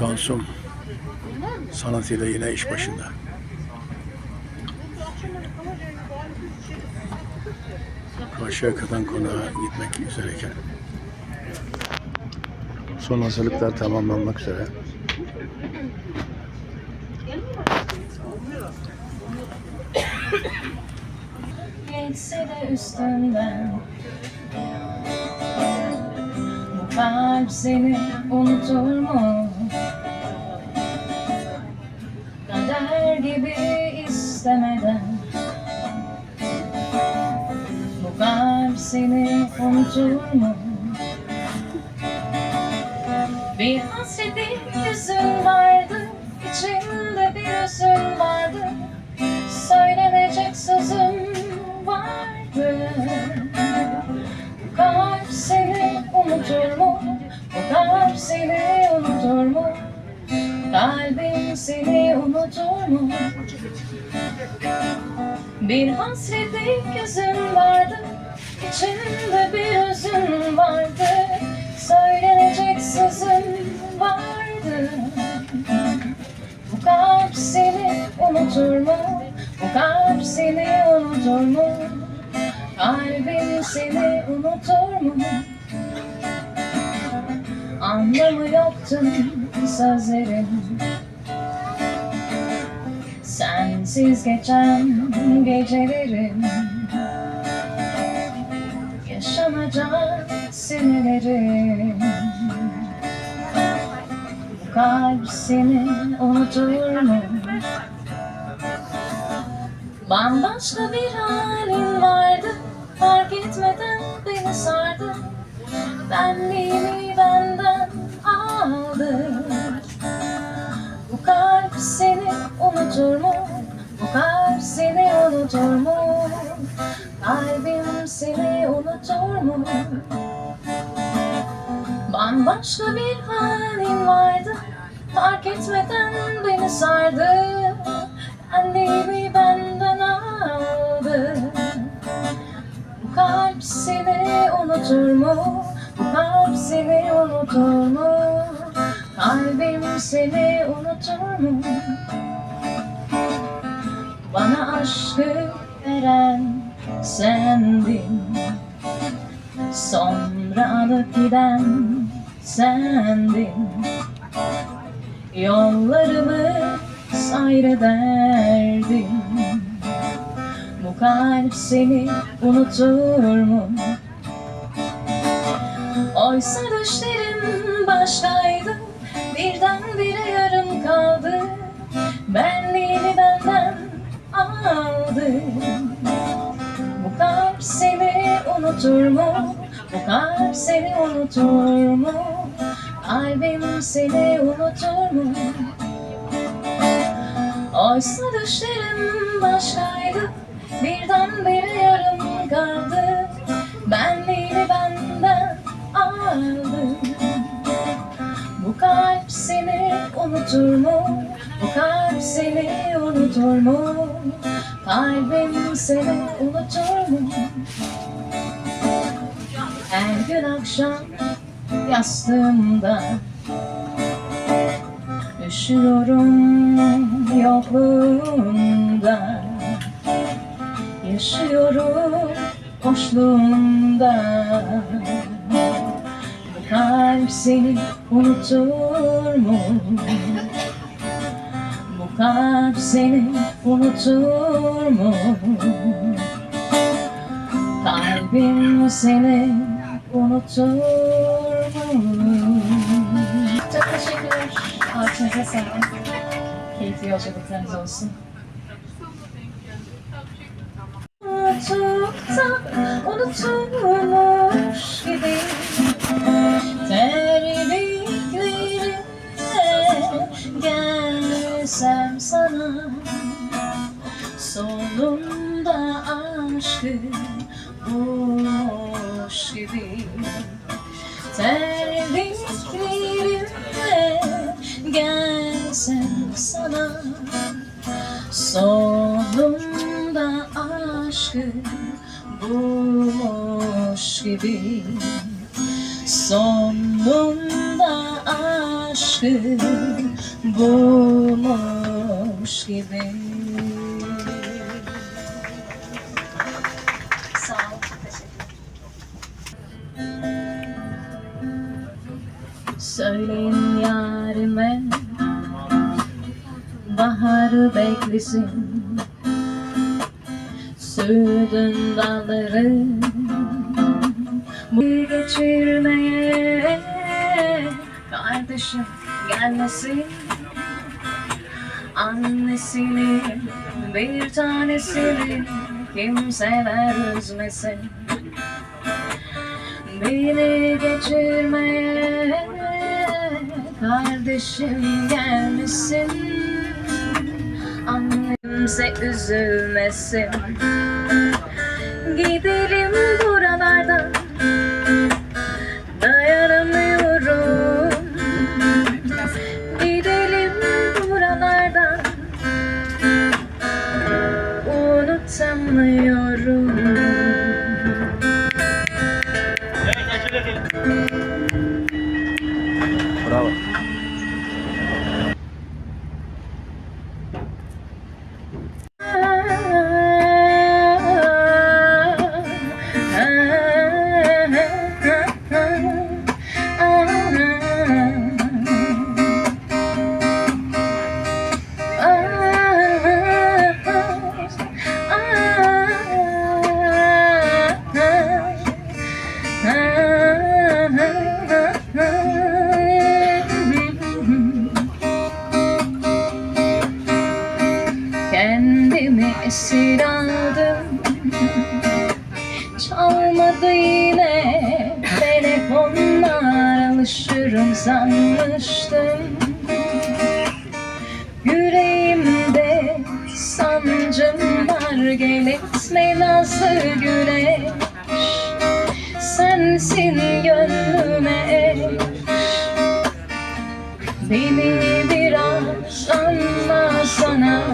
Tansum sanatıyla yine iş başında. Karşıyaka'dan konağa gitmek üzereyken son hazırlıklar tamamlanmak üzere. Geçse de üstünden kalp seni unutur mu? Seni unutur mu? Bir hasretin yüzün vardı içimde bir üzün vardı Söylenecek sözüm vardı kalp seni unutur mu? Bu kalp seni unutur mu? Kalbim seni unutur mu? Bir hasretlik yüzün vardı İçimde bir üzün vardı Söylenecek sözüm vardı Bu kalp seni unutur mu? Bu kalp seni unutur mu? Kalbim seni unutur mu? Anlamı yoktu sözlerin Sensiz geçen gecelerim Yaşanacak senelerim Bu kalp seni unutur mu? Bambaşka bir halin vardı Fark etmeden beni sardı Benliğimi benden aldı Bu kalp seni unutur mu? Bu kalp seni unutur mu? Kalbim seni mu? Bambaşka bir halin vardı Fark etmeden beni sardı Benliğimi benden aldı Bu kalp seni unutur mu? Bu kalp seni unutur mu? Kalbim seni unutur mu? Bana aşkı veren sendin Sonra alıp giden sendin Yollarımız ayrı derdim Bu kalp seni unutur mu? Oysa düşlerim başkaydı Birdenbire yarım kaldı Benliğini benden aldı Bu kalp seni unutur mu? Kalp seni unutur mu? Kalbim seni unutur mu? Oysa düşlerim başkaydı Birdenbire yarım kaldı Benliğini benden aldı Bu kalp seni unutur mu? Bu kalp seni unutur mu? Kalbim seni unutur mu? Her akşam yastığımda Üşüyorum yokluğunda Yaşıyorum boşluğunda Bu kalp seni unutur mu? Bu kalp seni unutur mu? Kalbim seni Unutur unuturmam. Çok teşekkürler. Ağaçınıza sağlık. Keyifli yolculuklarınız olsun. Çok da unutulmuş gibi Terliklerine gelsem sana Solumda aşkı bulmam gibi Terliklerimle gelsem sana Sonunda aşkı bulmuş gibi Sonunda aşkı bulmuş gibi Beklesin Sürdün dalları geçirmeye Kardeşim gelmesin. Annesini bir tanesini kimseler üzmesin. Beni geçirmeye kardeşim gelmesin Annemse üzülmesin. Gidelim Kendimi esir aldım Çalmadı yine Telefonlar alışırım sanmıştım. Yüreğimde sancım var Gel etme nazlı güneş. Sensin gönlüme Beni biraz anlasana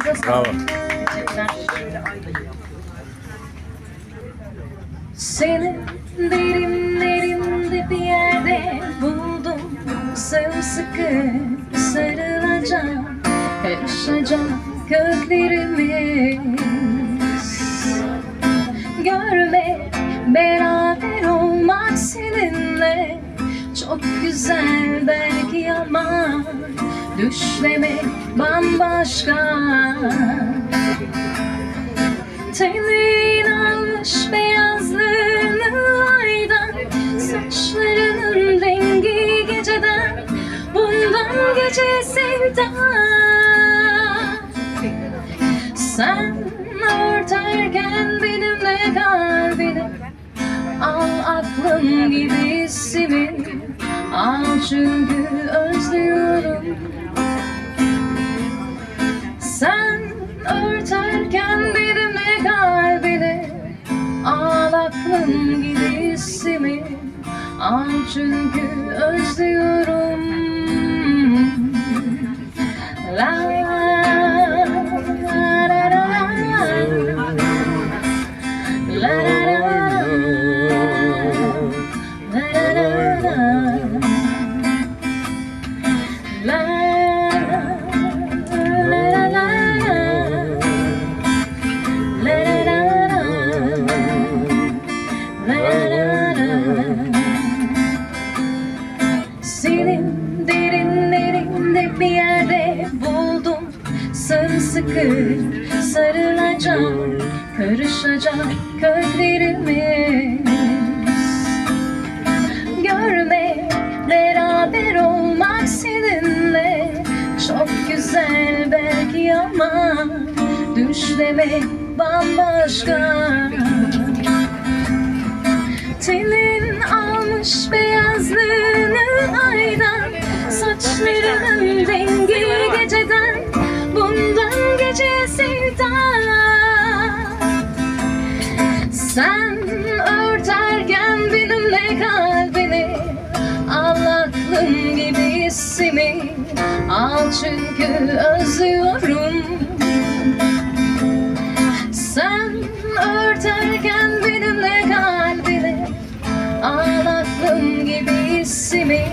Bravo. sağlık. Seni derinlerinde bir yerde buldum Sımsıkı sarılacağım Karışacak köklerimiz Görme beraber olmak seninle Çok güzel belki ama Düşlemek bambaşka. Tenin almış beyazlığını aydan Saçlarının rengi geceden. Bundan gece sevda Al çünkü özlüyorum. La Düşlemek bambaşka. Tenin almış beyazlığını aydan Saçlarının rengi geceden Bundan gece sevda Sen örterken benimle kalbini Al aklım gibi hissimi Al çünkü özlüyorum hissimi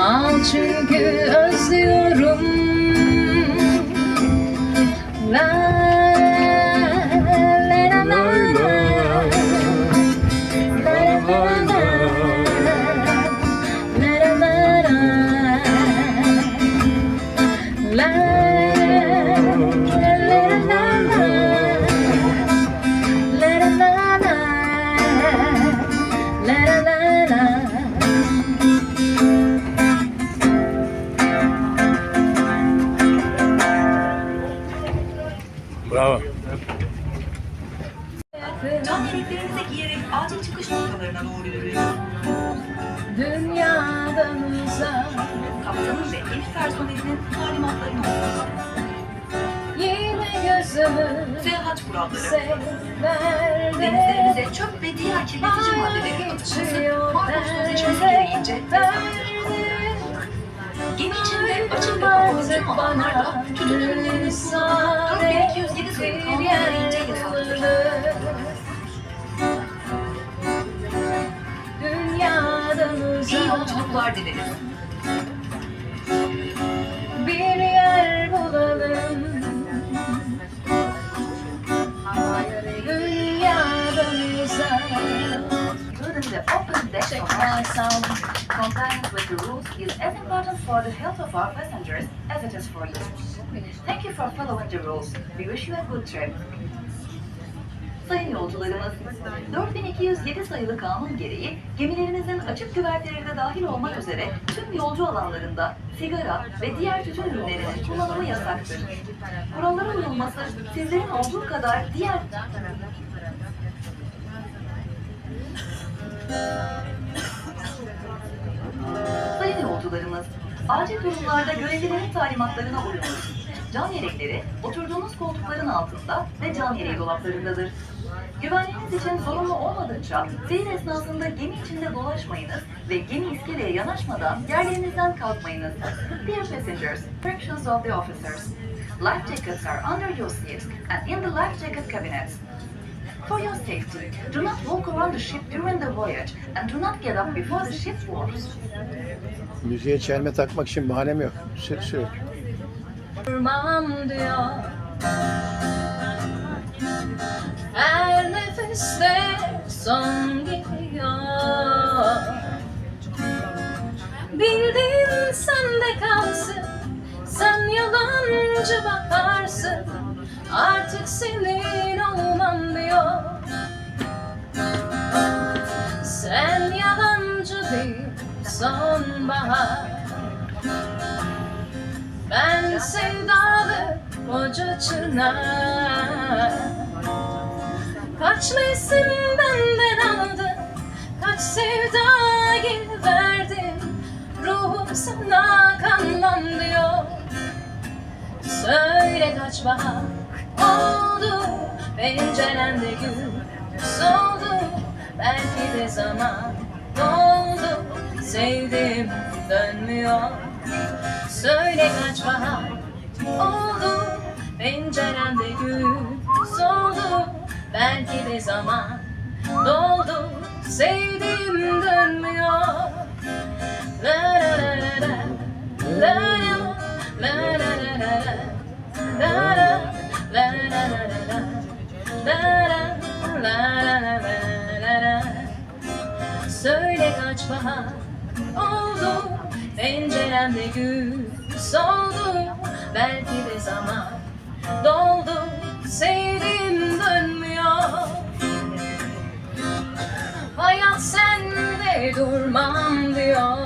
Al çünkü özlüyorum Kaptanın ve ekip personelinin talimatlarını okuyun. Yine gözümü Seyahat kuralları. Severde Denizlerinize çöp ve diğer kirletici maddeleri atıklarınızı Marco Sözleşmesi gereğince Gemi içinde açık ve kapalı tüm alanlarda tütün ürünlerinin kullanımı 4207 sayılı kanun gereğince yasaktır. İyi yolculuklar dileriz. bir yer bulalım Dünyadan Including the open deck Check of my sound Compliance with the rules is as important for the health of our passengers as it is for you. Thank you for following the rules. We wish you a good trip. Sayın yolcularımız, 4207 sayılı kanun gereği gemilerinizin açık güvertelerine dahil olmak üzere tüm yolcu alanlarında sigara ve diğer tütün ürünlerinin kullanımı yasaktır. Kurallara uyulması sizlerin olduğu kadar diğer Sayın yolcularımız, acil durumlarda görevlilerin talimatlarına uyunuz. Can yelekleri oturduğunuz koltukların altında ve can yeleği dolaplarındadır. Güvenliğiniz için zorunlu olmadıkça seyir esnasında gemi içinde dolaşmayınız ve gemi iskeleye yanaşmadan yerlerinizden kalkmayınız. Dear passengers, directions of the officers. Life jackets are under your seats and in the life jacket cabinets. For your safety, do not walk around the ship during the voyage and do not get up before the ship moves. Müziğe çelme takmak için bahanem yok. Sür sür. durmam diyor Her nefeste son geliyor. Bildin sende kalsın Sen yalancı bakarsın. Artık senin olmam diyor. Sen yalancı bir sonbahar. Ben sevdalı koca çınar Kaç mevsim benden aldın Kaç sevda geri verdin Ruhum sana kanmam diyor. Söyle kaç bahar oldu Pencerende gün. Soldu Belki de zaman doldu. Sevdim dönmüyor. Söyle kaç bahar oldu Penceremde gün soldu Belki de zaman doldu Sevdim dönmüyor La la la la la La la la la la la la La la la la la la la La la la Söyle kaç bahar oldu Penceremde gün soldu Belki de zaman Doldum sevdim dönmüyor. Hayat sende durmam diyor.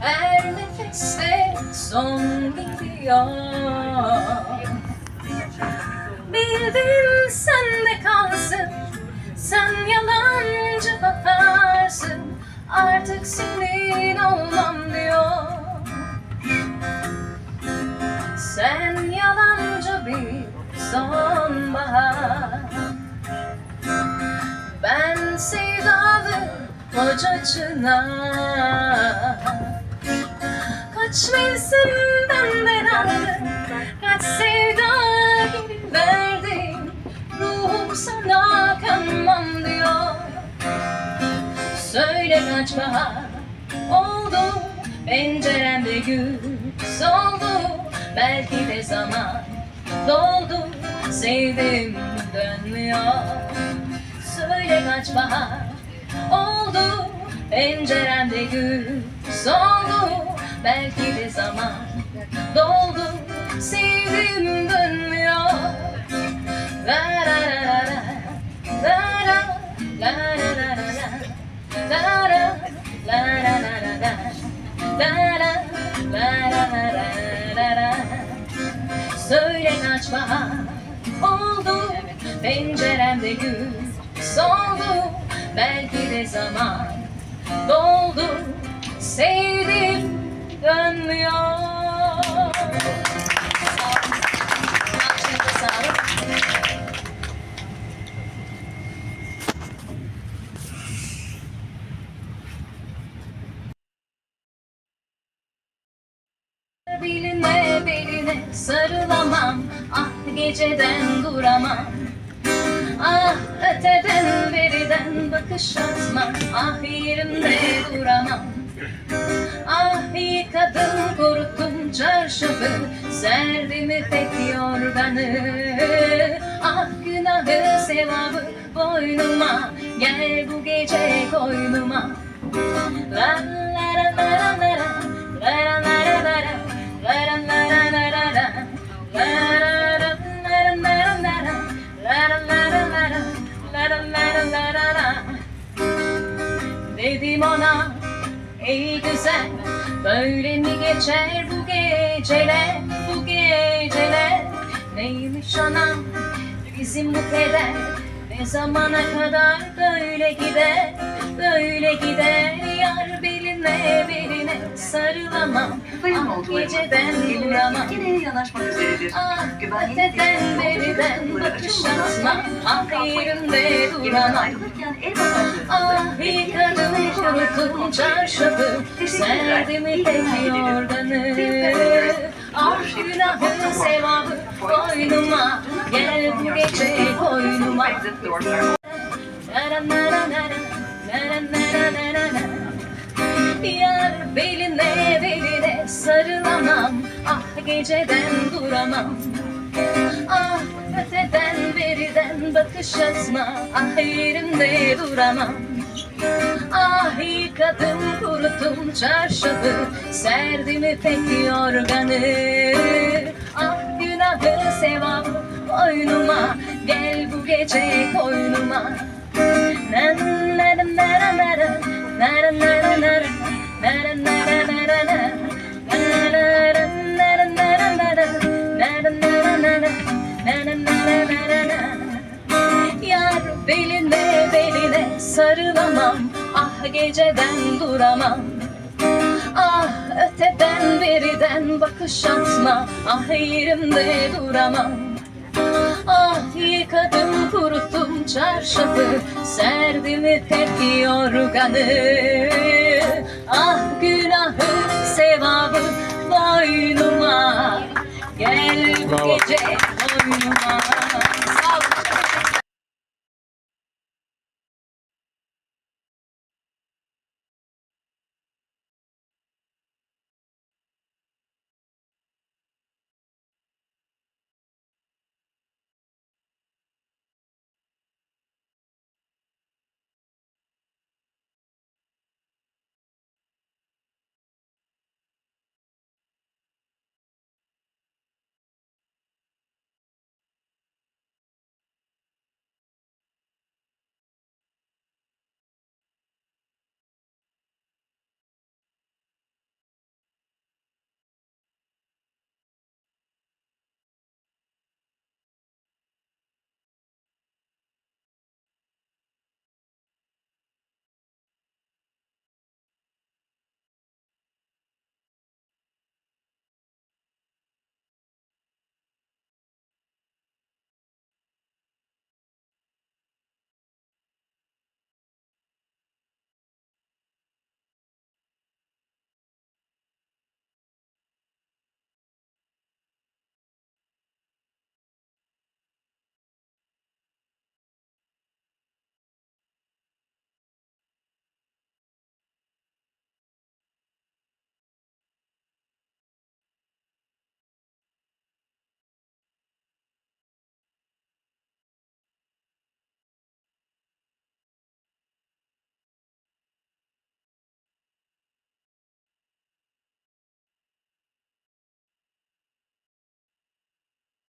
Her nefeste son gidiyor Bildim sende kalsın Sen yalancı bakarsın. Artık senin olmam diyor. Sen yalancı bir sonbahar. Ben sevdalı kocacına Kaç mevsim benden aldın Kaç sevda gibi verdin Ruhum sana kanmam diyor. Söyle kaç bahar oldu Penceremde gül soldu Belki de zaman doldu Sevdim dönmüyor Söyle kaç bahar oldu Penceremde gül soldu Belki de zaman doldu Sevdim dönmüyor La la la la la La la la la la la La la la la la la la La Bahar oldu Penceremde gül soldu. Belki de zaman doldu. Sevdim dönmüyor geceden duramam Ah öteden beriden bakış atmam Ah yerimde duramam Ah yıkadım kuruttum çarşafı Serdim ipek yorganı Ah günahı sevabı boynuma Gel bu gece koynuma la la la la la la la la la la la la Ona ey güzel Böyle mi geçer bu geceler Bu geceler? Neymiş anam bizim bu keder? Ne zamana kadar böyle gider? Böyle gider Yar beline beline sarılamam. Sayın Ah yolcularımız, geceden duramam. yine yanaşmak üzeredir. Ah Güvenliğiniz için öteden beriden bakış lütfen Ah yerimde duramam Ah bir kadını tanıdım çarşafı Serdimi tek yorganı Ah günahı sevabı boynuma. Gel bu gece koynuma Yar beline beline sarılamam. Ah geceden duramam. Bakış atma Ah yerimde duramam Ah yıkadım kuruttum çarşafı Serdim ipek yorganı Ah günahı sevabı boynuma Gel bu gece koynuma Na na na na na na na na na na na na na na na na na. Na na na na na Yar beline beline sarılamam. Ah geceden duramam. Ah öteden beriden bakış atma. Ah yerimde duramam. Ah yıkadım kuruttum çarşafı. Serdim ipek yorganı. Ah günahı sevabı boynuma. Gel bu gece boynuma.